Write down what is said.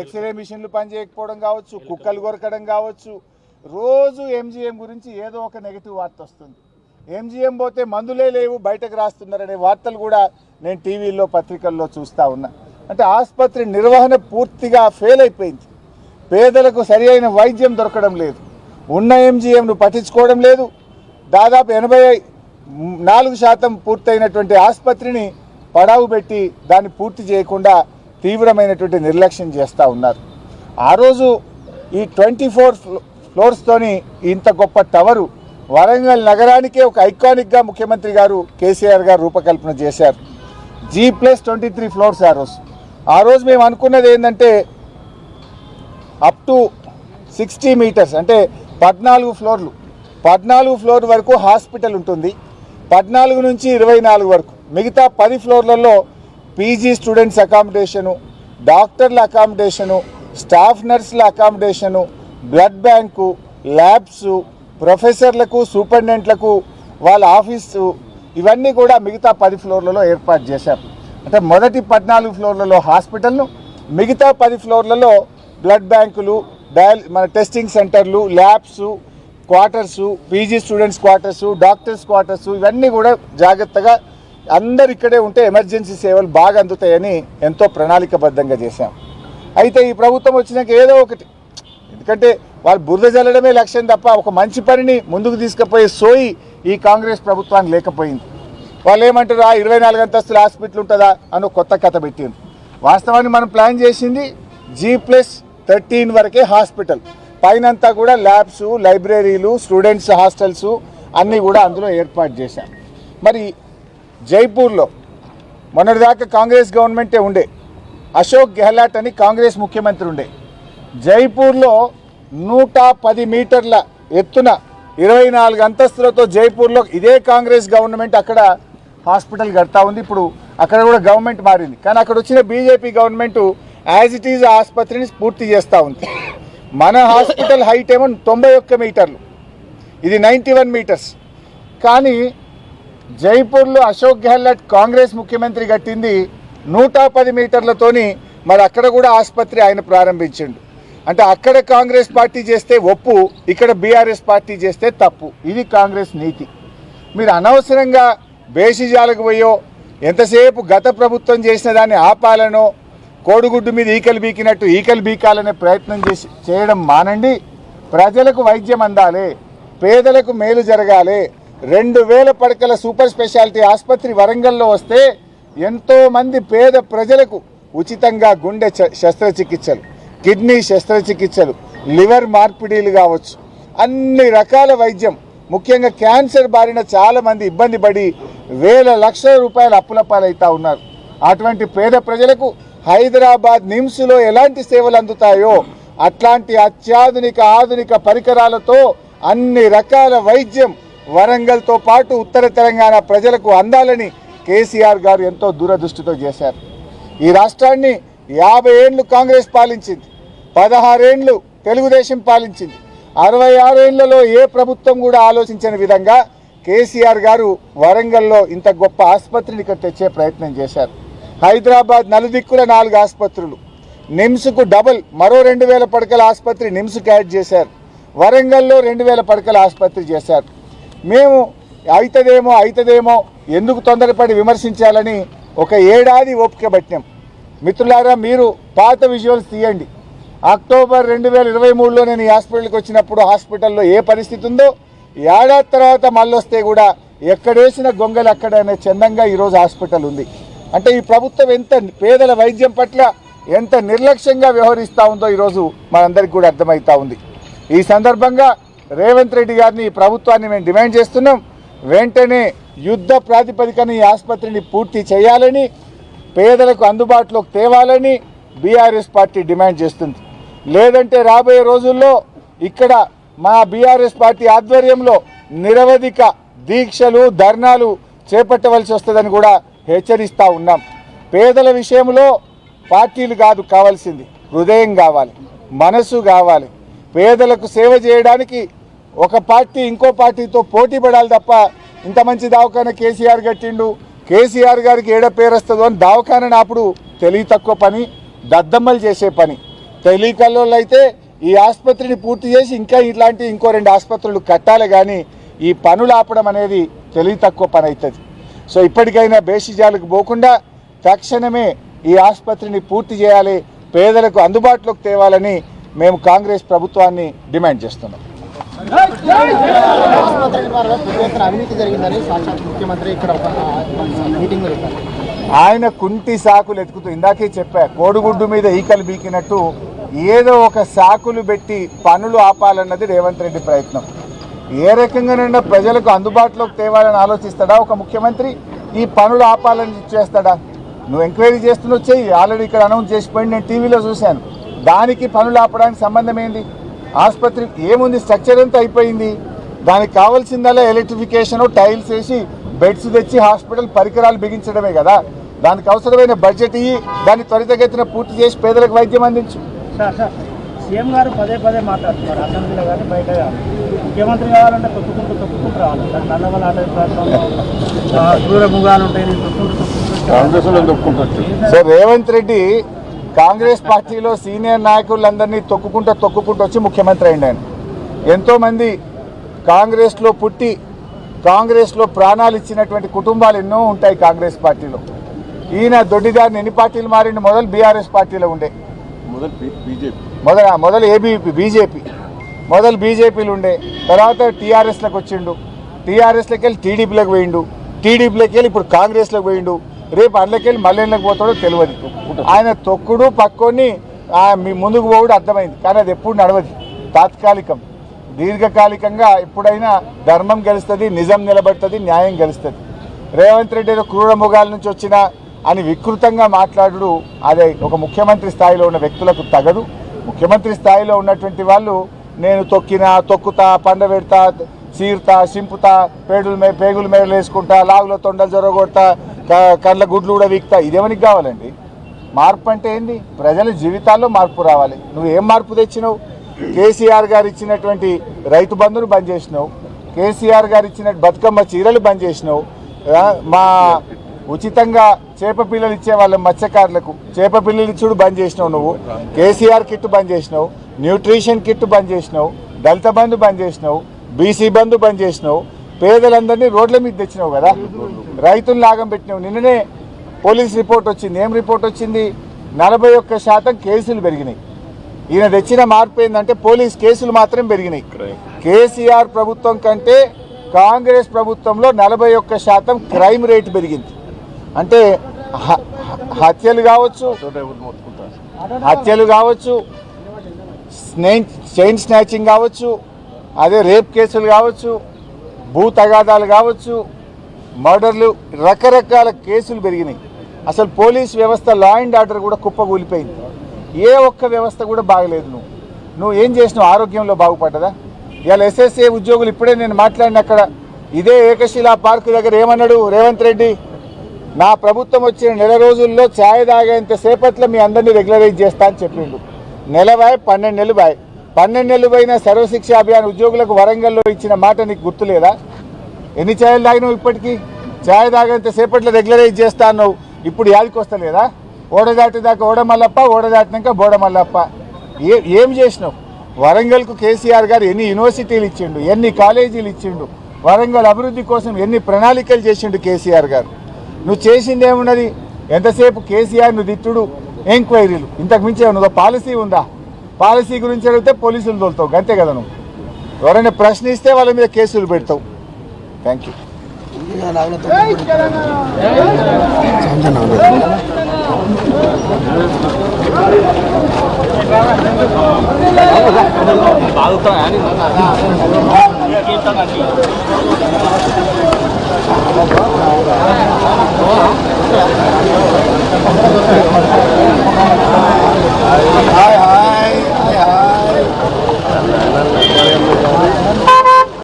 X ray మిషన్లు పనిచేయకపోవడం కావచ్చు కుక్కలు కొరకడం కావచ్చు రోజు ఎంజీఎం గురించి ఏదో ఒక నెగిటివ్ వార్త వస్తుంది. ఎంజీఎం పోతే మందులే లేవు బయటకు రాస్తున్నారనే వార్తలు కూడా నేను టీవీల్లో పత్రికల్లో చూస్తూ ఉన్నా. అంటే ఆసుపత్రి నిర్వహణ పూర్తిగా ఫెయిల్ అయిపోయింది. పేదలకు సరి అయిన వైద్యం దొరకడం లేదు. ఉన్న ఎంజీఎంను పట్టించుకోవడం లేదు. దాదాపు ఎనభై నాలుగు శాతం పూర్తయినటువంటి ఆసుపత్రిని పడావు పెట్టి దాన్ని పూర్తి చేయకుండా తీవ్రమైనటువంటి నిర్లక్ష్యం చేస్తూ ఉన్నారు. ఆ రోజు ఈ ట్వంటీ ఫోర్ ఫ్లోర్స్తోని ఇంత గొప్ప టవరు వరంగల్ నగరానికే ఒక ఐకానిక్గా ముఖ్యమంత్రి గారు కేసీఆర్ గారు రూపకల్పన చేశారు. G plus twenty three floors ఆ రోజు. ఆ రోజు మేము అనుకున్నది ఏంటంటే అప్ టు సిక్స్టీ మీటర్స్ అంటే పద్నాలుగు ఫ్లోర్లు. పద్నాలుగు ఫ్లోర్ వరకు హాస్పిటల్ ఉంటుంది. పద్నాలుగు నుంచి ఇరవై నాలుగు వరకు. మిగతా పది ఫ్లోర్లలో పీజీ స్టూడెంట్స్ అకామిడేషను డాక్టర్ల అకామిడేషను స్టాఫ్ నర్సుల అకామిడేషను బ్లడ్ బ్యాంకు ల్యాబ్స్ ప్రొఫెసర్లకు సూపరింటెండెంట్లకు వాళ్ళ ఆఫీసు ఇవన్నీ కూడా మిగతా పది ఫ్లోర్లలో ఏర్పాటు చేశారు అంటే మొదటి పద్నాలుగు ఫ్లోర్లలో హాస్పిటల్ను మిగతా పది ఫ్లోర్లలో బ్లడ్ బ్యాంకులు డయల్ మన టెస్టింగ్ సెంటర్లు labs quarters PG students quarters doctors quarters ఇవన్నీ కూడా జాగ్రత్తగా అందరు ఇక్కడే ఉంటే ఎమర్జెన్సీ సేవలు బాగా అందుతాయని ఎంతో ప్రణాళికబద్ధంగా చేశాం. అయితే ఈ ప్రభుత్వం వచ్చినాక ఏదో ఒకటి ఎందుకంటే వాళ్ళు బురద జల్లడమే లక్ష్యం తప్ప ఒక మంచి పనిని ముందుకు తీసుకుపోయే సోయి ఈ కాంగ్రెస్ ప్రభుత్వానికి లేకపోయింది. వాళ్ళు ఏమంటారు ఆ ఇరవై నాలుగు అంతస్తుల హాస్పిటల్ ఉంటుందా? అని కొత్త కథ పెట్టింది వాస్తవాన్ని మనం ప్లాన్ చేసింది జీ ప్లస్ థర్టీన్ వరకే హాస్పిటల్. పైనంతా కూడా ల్యాబ్స్ లైబ్రరీలు స్టూడెంట్స్ హాస్టల్స్ అన్నీ కూడా అందులో ఏర్పాటు చేశాం. మరి జైపూర్లో మొన్నటిదాకా కాంగ్రెస్ గవర్నమెంటే ఉండే. అశోక్ గెహ్లాట్ అని కాంగ్రెస్ ముఖ్యమంత్రి ఉండే. జైపూర్లో నూట పది మీటర్ల ఎత్తున ఇరవై నాలుగు అంతస్తులతో జైపూర్లో ఇదే కాంగ్రెస్ గవర్నమెంట్ అక్కడ హాస్పిటల్ కడతా ఉంది. ఇప్పుడు అక్కడ కూడా గవర్నమెంట్ మారింది. కానీ అక్కడ వచ్చిన BJP government as it is ఆసుపత్రిని పూర్తి చేస్తూ ఉంది. మన హాస్పిటల్ హైట్ ఏమో తొంభై ఒక్క మీటర్లు. ఇది నైంటీ వన్ మీటర్స్. కానీ జైపూర్లో అశోక్ గెహ్లట్ కాంగ్రెస్ ముఖ్యమంత్రి కట్టింది నూట పది మీటర్లతోని మరి అక్కడ కూడా ఆసుపత్రి ఆయన ప్రారంభించిండు. అంటే అక్కడ కాంగ్రెస్ పార్టీ చేస్తే ఒప్పు ఇక్కడ బీఆర్ఎస్ పార్టీ చేస్తే తప్పు. ఇది కాంగ్రెస్ నీతి. మీరు అనవసరంగా బేషిజాలకు పోయో ఎంతసేపు గత ప్రభుత్వం చేసిన దాన్ని ఆపాలనో కోడిగుడ్డు మీద ఈకలు బీకినట్టు ఈకలు బీకాలనే ప్రయత్నం చేసి చేయడం మానండి. ప్రజలకు వైద్యం అందాలి. పేదలకు మేలు జరగాలి. రెండు వేల పడకల సూపర్ స్పెషాలిటీ ఆసుపత్రి వరంగల్లో వస్తే ఎంతో మంది పేద ప్రజలకు ఉచితంగా గుండె చ- శస్త్రచికిత్సలు కిడ్నీ శస్త్రచికిత్సలు లివర్ మార్పిడీలు కావచ్చు. అన్ని రకాల వైద్యం ముఖ్యంగా క్యాన్సర్ బారిన చాలా మంది ఇబ్బంది పడి వేల లక్షల రూపాయల అప్పుల పాలవుతా ఉన్నారు. అటువంటి పేద ప్రజలకు హైదరాబాద్ నిమ్స్లో ఎలాంటి సేవలు అందుతాయో అట్లాంటి అత్యాధునిక ఆధునిక పరికరాలతో అన్ని రకాల వైద్యం వరంగల్తో పాటు ఉత్తర తెలంగాణ ప్రజలకు అందాలని కేసీఆర్ గారు ఎంతో దూరదృష్టితో చేశారు. ఈ రాష్ట్రాన్ని యాభై ఏండ్లు కాంగ్రెస్ పాలించింది పదహారేండ్లు తెలుగుదేశం పాలించింది అరవై ఆరేళ్ళలో ఏ ప్రభుత్వం కూడా ఆలోచించని విధంగా కేసీఆర్ గారు వరంగల్లో ఇంత గొప్ప ఆసుపత్రిని ఇక్కడ తెచ్చే ప్రయత్నం చేశారు. హైదరాబాద్ నలుదిక్కుల నాలుగు ఆసుపత్రులు నిమ్స్కు డబుల్ మరో రెండు వేల పడకల ఆసుపత్రి నిమ్స్కు యాడ్ చేశారు. వరంగల్లో రెండు వేల పడకల ఆసుపత్రి చేశారు. మేము అవుతుందేమో అవుతుందేమో ఎందుకు తొందరపడి విమర్శించాలని ఒక ఏడాది ఓపిక పట్టినాం. మిత్రులారా మీరు పాత విజువల్స్ తీయండి. అక్టోబర్ రెండు వేల ఇరవై మూడులో నేను ఈ హాస్పిటల్కి వచ్చినప్పుడు హాస్పిటల్లో ఏ పరిస్థితి ఉందో ఏడాది తర్వాత మళ్ళొస్తే కూడా ఎక్కడేసిన గొంగలు అక్కడనే చందంగా ఈరోజు హాస్పిటల్ ఉంది. అంటే ఈ ప్రభుత్వం ఎంత పేదల వైద్యం పట్ల ఎంత నిర్లక్ష్యంగా వ్యవహరిస్తూ ఉందో ఈరోజు మనందరికీ కూడా అర్థమవుతూ ఉంది. ఈ సందర్భంగా రేవంత్ రెడ్డి గారిని ఈ ప్రభుత్వాన్ని మేము డిమాండ్ చేస్తున్నాం. వెంటనే యుద్ధ ప్రాతిపదికన ఈ ఆసుపత్రిని పూర్తి చేయాలని పేదలకు అందుబాటులోకి తేవాలని బీఆర్ఎస్ పార్టీ డిమాండ్ చేస్తుంది. లేదంటే రాబోయే రోజుల్లో ఇక్కడ మా బీఆర్ఎస్ పార్టీ ఆధ్వర్యంలో నిరవధిక దీక్షలు ధర్నాలు చేపట్టవలసి వస్తుందని కూడా హెచ్చరిస్తూ ఉన్నాం. పేదల విషయంలో పార్టీలు కాదు కావాల్సింది. హృదయం కావాలి మనసు కావాలి. పేదలకు సేవ చేయడానికి ఒక పార్టీ ఇంకో పార్టీతో పోటీ పడాలి తప్ప ఇంత మంచి దవాఖాన కేసీఆర్ కట్టిండు. కేసీఆర్ గారికి ఏడ పేరు వస్తుందో అని దవాఖాన అప్పుడు తెలివి తక్కువ పని దద్దమ్మలు చేసే పని. తెలియకల్లో అయితే ఈ ఆసుపత్రిని పూర్తి చేసి ఇంకా ఇట్లాంటి ఇంకో రెండు ఆసుపత్రులు కట్టాలి కానీ ఈ పనులు ఆపడం అనేది తెలివి తక్కువ పని అవుతుంది సో ఇప్పటికైనా బేసిజాలకు పోకుండా తక్షణమే ఈ ఆసుపత్రిని పూర్తి చేయాలి పేదలకు అందుబాటులోకి తేవాలని మేము కాంగ్రెస్ ప్రభుత్వాన్ని డిమాండ్ చేస్తున్నాం. అవినీతి జరిగిందని సాక్షాత్ ముఖ్యమంత్రి ఇక్కడ ఒక మీటింగ్ ఆయన కుంటి సాకులు ఎతుకుతూ ఇందాకే చెప్పా కోడిగుడ్డు మీద ఈకలు బీకినట్టు ఏదో ఒక సాకులు పెట్టి పనులు ఆపాలన్నది రేవంత్ రెడ్డి ప్రయత్నం. ఏ రకంగానైనా ప్రజలకు అందుబాటులోకి తేవాలని ఆలోచిస్తాడా ఒక ముఖ్యమంత్రి? ఈ పనులు ఆపాలని చేస్తాడా? నువ్వు ఎంక్వైరీ చేస్తున్న వచ్చేయి ఆల్రెడీ ఇక్కడ అనౌన్స్ చేసిపోయింది నేను టీవీలో చూశాను. దానికి పనులు ఆపడానికి సంబంధం ఏంది? ఆసుపత్రి ఏముంది? స్ట్రక్చర్ అంతా అయిపోయింది? దానికి కావాల్సిందల్లా ఎలక్ట్రిఫికేషన్ టైల్స్ వేసి బెడ్స్ తెచ్చి హాస్పిటల్ పరికరాలు బిగించడమే కదా. దానికి అవసరమైన బడ్జెట్ ఇయ్యి దాన్ని త్వరితగతిన పూర్తి చేసి పేదలకు వైద్యం అందించు. సార్ సార్ సీఎం గారు పదే పదే మాట్లాడుతున్నారు. అసెంబ్లీలో కానీ బయట కానీ. ముఖ్యమంత్రి కావాలంటే తొక్కుకుంటూ తొక్కుకుంటూ రావాలి. సార్ నల్లవల అటవీ ప్రాంతంలో ఆ, క్రూర ముగాలు ఉంటాయి నేను తొక్కుంటూ తొక్కుంటూ so Revanth Reddy Congress party senior నాయకులందరినీ తొక్కుకుంటూ తొక్కుకుంటూ వచ్చి ముఖ్యమంత్రి అయింది ఆయన. ఎంతోమంది కాంగ్రెస్లో పుట్టి కాంగ్రెస్లో ప్రాణాలు ఇచ్చినటువంటి కుటుంబాలు ఎన్నో ఉంటాయి కాంగ్రెస్ పార్టీలో. ఈయన దొడ్డిదారిని ఎన్ని పార్టీలు మారిండు? మొదలు బీఆర్ఎస్ పార్టీలో ఉండే. మొదల మొదలు ఏబీపీ బీజేపీ. మొదలు బీజేపీలు ఉండే. తర్వాత టీఆర్ఎస్లోకి వచ్చిండు. టీఆర్ఎస్లోకి వెళ్ళి టీడీపీలోకి పోయిండు. టీడీపీలోకి వెళ్ళి ఇప్పుడు కాంగ్రెస్లోకి పోయిండు. రేపు అందులోకి మళ్ళీ ఎందులోకి పోతాడో తెలియదు. ఆయన తొక్కుడు పక్కొని మీ ముందుకు పోవుడు అర్థమైంది. కానీ అది ఎప్పుడు నడవదు. తాత్కాలికం. దీర్ఘకాలికంగా ఎప్పుడైనా ధర్మం గెలుస్తుంది నిజం నిలబడుతుంది న్యాయం గెలుస్తుంది. రేవంత్ రెడ్డి ఏదో క్రూర ముగాల నుంచి వచ్చిన అని వికృతంగా మాట్లాడు అదే ఒక ముఖ్యమంత్రి స్థాయిలో ఉన్న వ్యక్తులకు తగదు. ముఖ్యమంత్రి స్థాయిలో ఉన్నటువంటి వాళ్ళు నేను తొక్కినా తొక్కుతా పండ పెడతా చీరుతా సింపుతా పేడుల మే పేగుల మేడలు వేసుకుంటా లాగులో తొండలు జొరగొడతా కళ్ళ గుడ్లు కూడా వీక్తా. ఇదేమనికి కావాలండి? మార్పు అంటే ఏంది? ప్రజల జీవితాల్లో మార్పు రావాలి. నువ్వు ఏం మార్పు తెచ్చినావు? కేసీఆర్ గారు ఇచ్చినటువంటి రైతు బంధును బంద్ చేసినావు. కేసీఆర్ గారు ఇచ్చిన బతుకమ్మ చీరలు బంద్ చేసినావు. మా ఉచితంగా చేప పిల్లలు ఇచ్చే వాళ్ళ మత్స్యకారులకు చేప పిల్లలు ఇచ్చుడు బంద్ చేసినావు నువ్వు. కేసీఆర్ కిట్ బంద్ చేసినావు. న్యూట్రిషన్ కిట్ బంద్ చేసినావు. దళిత బంధు బంద్ చేసినావు. బీసీ బంధు బంద్ చేసినావు. పేదలందరినీ రోడ్ల మీద తెచ్చినావు కదా? రైతులు లాగం పెట్టినావు. నిన్ననే పోలీస్ రిపోర్ట్ వచ్చింది. ఏం రిపోర్ట్ వచ్చింది? నలభై ఒక్క శాతం కేసులు పెరిగినాయి. ఈయన తెచ్చిన మార్పు ఏంటంటే పోలీస్ కేసులు మాత్రం పెరిగినాయి. కేసీఆర్ ప్రభుత్వం కంటే కాంగ్రెస్ ప్రభుత్వంలో నలభై ఒక్క శాతం క్రైమ్ రేట్ పెరిగింది. అంటే హత్యలు కావచ్చు హత్యలు కావచ్చు స్నే చైన్ స్నాచింగ్ కావచ్చు అదే రేప్ కేసులు కావచ్చు భూ తగాదాలు కావచ్చు మర్డర్లు రకరకాల కేసులు పెరిగినాయి. అసలు పోలీస్ వ్యవస్థ లా అండ్ ఆర్డర్ కూడా కుప్పగూలిపోయింది ఏ ఒక్క వ్యవస్థ కూడా బాగలేదు నువ్వు. నువ్వు ఏం చేసినావు? ఆరోగ్యంలో బాగుపడ్డదా? ఇవాళ ఎస్ఎస్ఏ ఉద్యోగులు ఇప్పుడే నేను మాట్లాడిన అక్కడ ఇదే ఏకశిలా పార్క్ దగ్గర ఏమన్నాడు రేవంత్ రెడ్డి? నా ప్రభుత్వం వచ్చిన నెల రోజుల్లో ఛాయ్ తాగేంత సేపట్లో మీ అందరినీ రెగ్యులరైజ్ చేస్తా అని చెప్పిండు. నెల బాయ్ పన్నెండు నెలలు బాయ్. పన్నెండు నెలలు పోయిన సర్వశిక్ష అభియాన్ ఉద్యోగులకు వరంగల్లో ఇచ్చిన మాట నీకు గుర్తులేదా? ఎన్ని ఛాయలు తాగినావు ఇప్పటికీ? ఛాయ్ తాగేంత సేపట్లో రెగ్యులరైజ్ చేస్తా అన్నావు? ఇప్పుడు యాదికి వస్తలేదా? ఓడ దాటిదాకా ఓడ మల్లప్ప ఓడ దాటినాక బోడ మల్లప్ప. ఏ ఏం చేసినావు? వరంగల్కు కేసీఆర్ గారు ఎన్ని యూనివర్సిటీలు ఇచ్చిండు ఎన్ని కాలేజీలు ఇచ్చిండు వరంగల్ అభివృద్ధి కోసం ఎన్ని ప్రణాళికలు చేసిండు కేసీఆర్ గారు? నువ్వు చేసింది ఏమున్నది? ఎంతసేపు కేసీఆర్ నువ్వు దిట్టుడు ఎంక్వైరీలు. ఇంతకు మించి ఏమన్నా పాలసీ ఉందా? పాలసీ గురించి అడిగితే పోలీసులు తోలుతావు అంతే కదా నువ్వు. ఎవరైనా ప్రశ్నిస్తే వాళ్ళ మీద కేసులు పెడతావు. Thank you hi hi hi hi